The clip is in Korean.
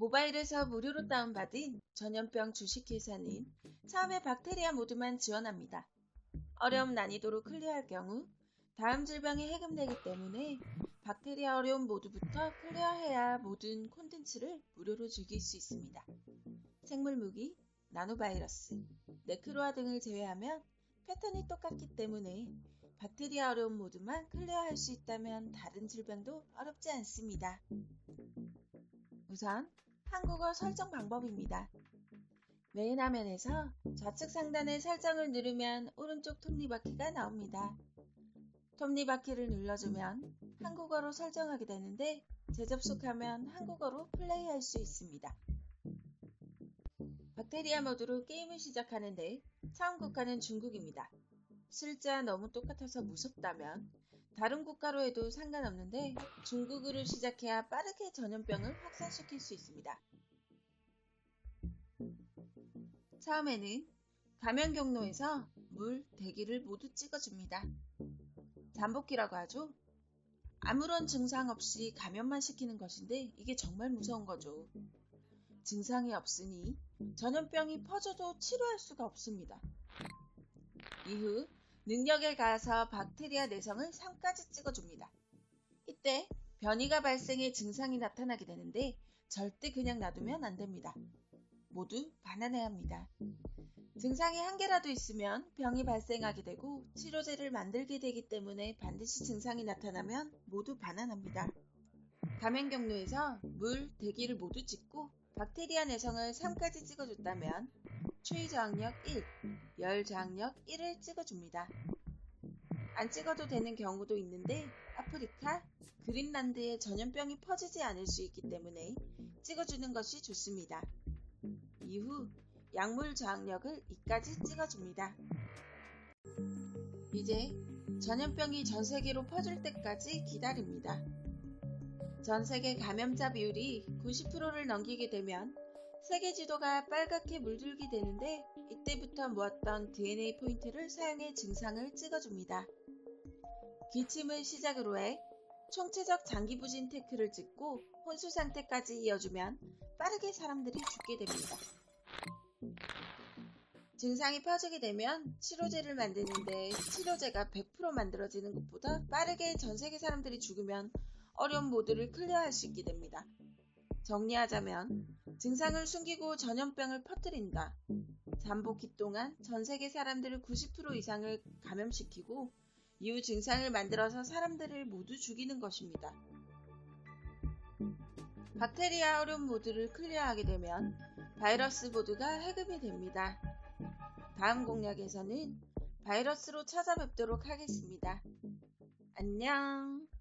모바일에서 무료로 다운받은 전염병 주식회사는 처음에 박테리아 모드만 지원합니다. 어려움 난이도로 클리어할 경우 다음 질병에 해금 되기 때문에 박테리아 어려움 모드부터 클리어해야 모든 콘텐츠를 무료로 즐길 수 있습니다. 생물 무기, 나노바이러스, 네크로아 등을 제외하면 패턴이 똑같기 때문에 박테리아 어려움 모드만 클리어할 수 있다면 다른 질병도 어렵지 않습니다. 우선 한국어 설정 방법입니다. 메인 화면에서 좌측 상단의 설정을 누르면 오른쪽 톱니바퀴가 나옵니다. 톱니바퀴를 눌러주면 한국어로 설정하게 되는데 재접속하면 한국어로 플레이할 수 있습니다. 박테리아 모드로 게임을 시작하는데 처음 국가는 중국입니다. 실제와 너무 똑같아서 무섭다면 다른 국가로 해도 상관없는데 중국으로 시작해야 빠르게 전염병을 확산시킬 수 있습니다. 처음에는 가면 경로에서 물, 대기를 모두 찍어줍니다. 잠복기라고 하죠. 아무런 증상 없이 감염만 시키는 것인데 이게 정말 무서운 거죠. 증상이 없으니 전염병이 퍼져도 치료할 수가 없습니다. 이후 능력에 가서 박테리아 내성을 3까지 찍어줍니다. 이때 변이가 발생해 증상이 나타나게 되는데 절대 그냥 놔두면 안 됩니다. 모두 반환해야 합니다. 증상이 한 개라도 있으면 병이 발생하게 되고 치료제를 만들게 되기 때문에 반드시 증상이 나타나면 모두 반환합니다. 감염 경로에서 물, 대기를 모두 찍고 박테리아 내성을 3까지 찍어줬다면 저항력 1, 열 저항력 1을 찍어줍니다. 안 찍어도 되는 경우도 있는데 아프리카, 그린란드에 전염병이 퍼지지 않을 수 있기 때문에 찍어주는 것이 좋습니다. 이후 약물 저항력을 2까지 찍어줍니다. 이제 전염병이 전 세계로 퍼질 때까지 기다립니다. 전 세계 감염자 비율이 90%를 넘기게 되면 세계 지도가 빨갛게 물들게 되는데 이때부터 모았던 DNA 포인트를 사용해 증상을 찍어줍니다. 기침을 시작으로 해 총체적 장기 부진 테크를 찍고 혼수 상태까지 이어주면 빠르게 사람들이 죽게 됩니다. 증상이 퍼지게 되면 치료제를 만드는데 치료제가 100% 만들어지는 것보다 빠르게 전 세계 사람들이 죽으면 어려운 모드를 클리어할 수 있게 됩니다. 정리하자면 증상을 숨기고 전염병을 퍼뜨린다. 잠복기 동안 전 세계 사람들을 90% 이상을 감염시키고 이후 증상을 만들어서 사람들을 모두 죽이는 것입니다. 박테리아 어려움 모드를 클리어하게 되면 바이러스 모드가 해금이 됩니다. 다음 공략에서는 바이러스로 찾아뵙도록 하겠습니다. 안녕!